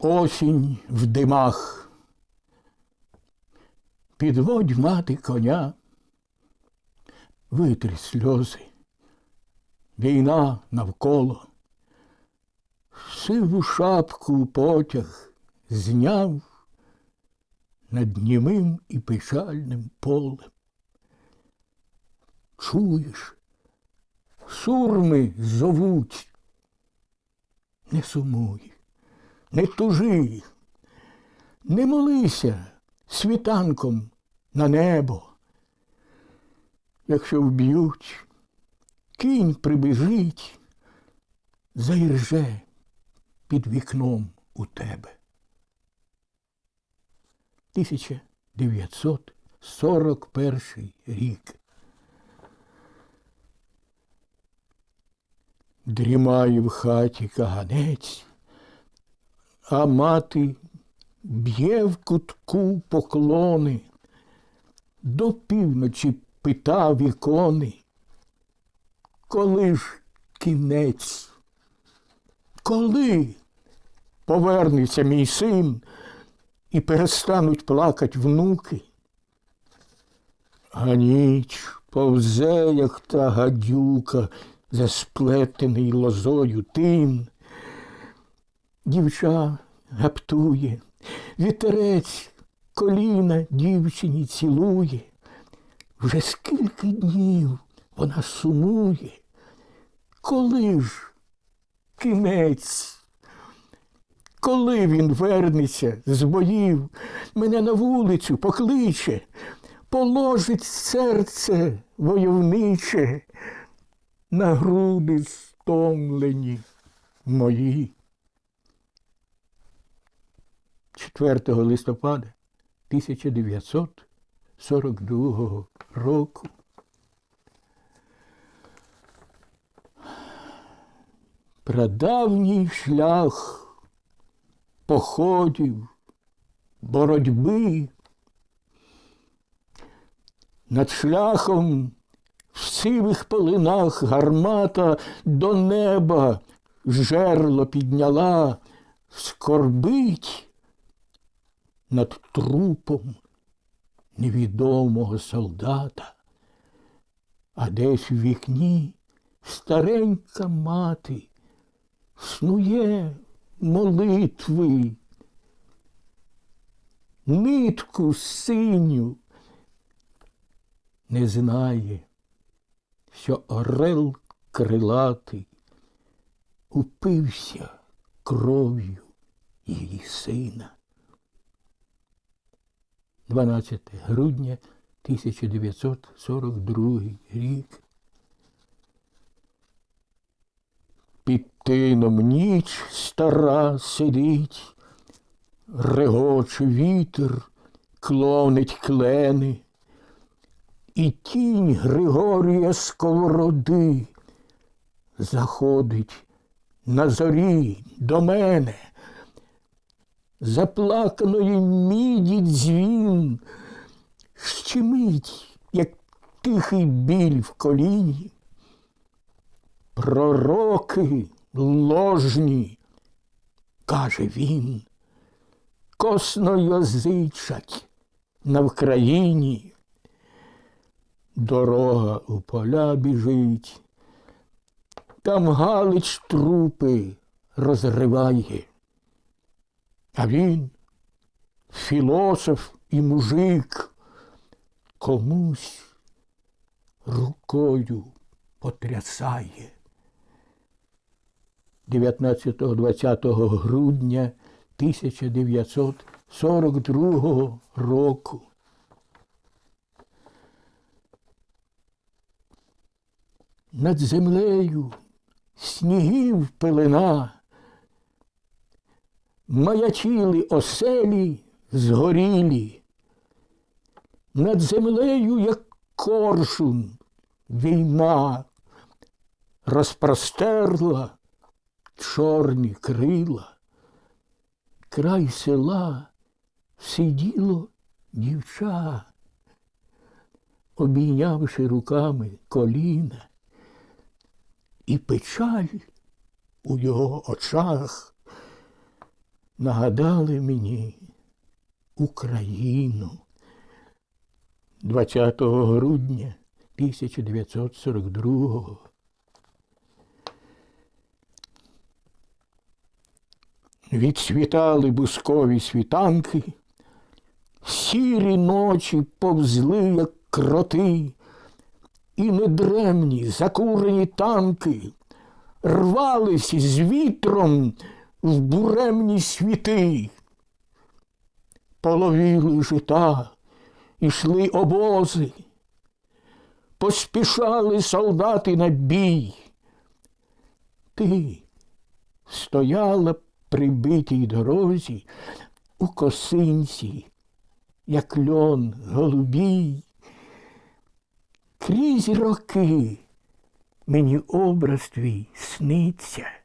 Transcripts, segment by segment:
Осінь в димах. Підводь мати коня, витри сльози, війна навколо. Сиву шапку потяг зняв над німим і печальним полем. Чуєш, сурми зовуть, не сумуй, не тужи, не молися світанком на небо. Якщо вб'ють, кінь прибіжить, заірже під вікном у тебе. 1941 рік. Дрімає в хаті каганець, а мати б'є в кутку поклони, до півночі питав ікони. Коли ж кінець? Коли повернеться мій син і перестануть плакать внуки? А ніч повзе, як та гадюка, засплетений лозою тин. Дівча гаптує, вітерець коліна дівчині цілує. Вже скільки днів вона сумує. Коли ж кінець? Коли він вернеться з боїв, мене на вулицю покличе, положить серце войовниче на груди стомлені мої. 4 листопада 1942 року. Прадавній шлях походів, боротьби. Над шляхом в сивих полинах гармата до неба жерло підняла, скорбить над трупом невідомого солдата, а десь в вікні старенька мати снує молитви, нитку синю не знає, що орел крилатий упився кров'ю її сина. 12 грудня 1942 рік. Під тином ніч стара сидить, регоче вітер, клонить клени, і тінь Григорія сковороди заходить на зорі до мене, заплаканої міді дзвін, щемить, як тихий біль в коліні. Пророки ложні, каже він, косно язичать на Вкраїні. Дорога у поля біжить, там Галич трупи розриває. А він, філософ і мужик, комусь рукою потрясає. 19-20 грудня 1942 року. Над землею снігів пелена, маячили оселі згорілі, над землею, як коршун, війна розпростерла чорні крила, край села сиділо дівча, обійнявши руками коліна, і печаль у його очах нагадали мені Україну 20 грудня 1942 Відсвітали бускові світанки, сірі ночі повзли, як кроти, і недремні закурені танки рвались з вітром в буремні світи. Половіли жита, ішли обози, поспішали солдати на бій. Ти стояла при битій дорозі у косинці, як льон голубій. Крізь роки мені образ твій сниться.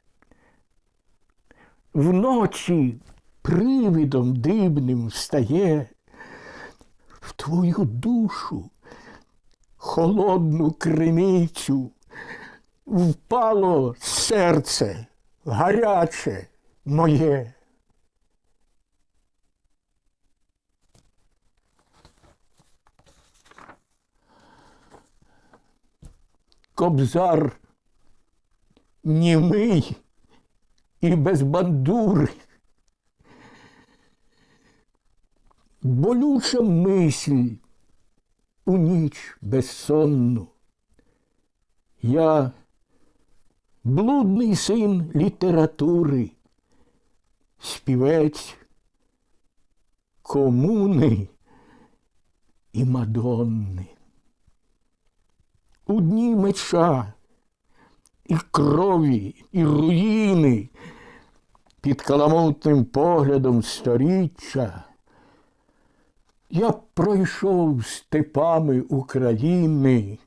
Вночі привидом дивним встає в твою душу холодну криницю впало серце гаряче моє. Кобзар німий і без бандури. Болюча мисль у ніч безсонну. Я блудний син літератури, співець комуни і Мадонни. У дні меча і крові, і руїни під каламутним поглядом сторіччя. Я пройшов степами України,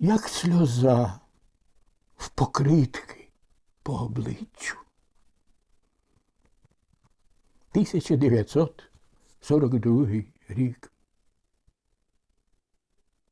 як сльоза в покритки по обличчю. 1942 рік.